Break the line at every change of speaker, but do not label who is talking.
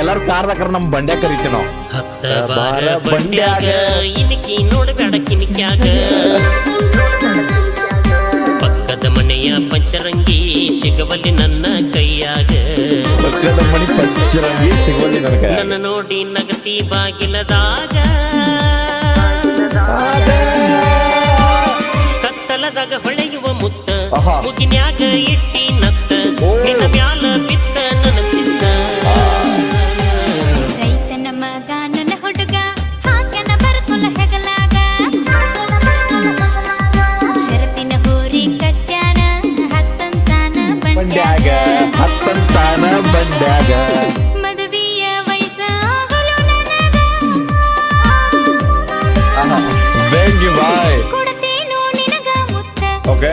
ಎಲ್ಲಾರು ಕಾರ್ದಾಕರ ನಮ್ ಬಂಡೆ ಕರಿತೀವಿ ನಾವು.
ಹತ್ತ ಬಾರ ಬಂಡ್ಯಾಗ. ಇನಿಕಿ ನೋಡಬೇಡ ಕಿನಿಕ್ಯಾಗ. ಪಕ್ಕದ ಮನೆಯ ಪಂಚರಂಗಿ ಸಿಗವಲ್ಲಿ ನನ್ನ ಕೈಯಾಗ.
ಪಕ್ಕದ ಮನೆ ಪಂಚರಂಗಿ ಸಿಗೋಲಿ ನನಗೆ ನನ್ನ
ನೋಡಿ ನಗತಿ ಬಾಗಿಲದಾಗ. ಕತ್ತಲದಾಗ ಹೊಳೆಯುವ ಮುತ್ತ
ಮುದಿನ್ಯಾಗ
ಮುಗಿನ್ಯಾಗ ಇಟ್ಟ
ಬಂದಾಗ
ಹತ್ತಂತಾನ ಬಂದಾಗ.
ಮದುವೆಯ ವಯಸ್ಸಾಗಲು ನನಗ.
ಆಹಾ thank
ನಿನಗ ಮುತ್ತ.
ಓಕೆ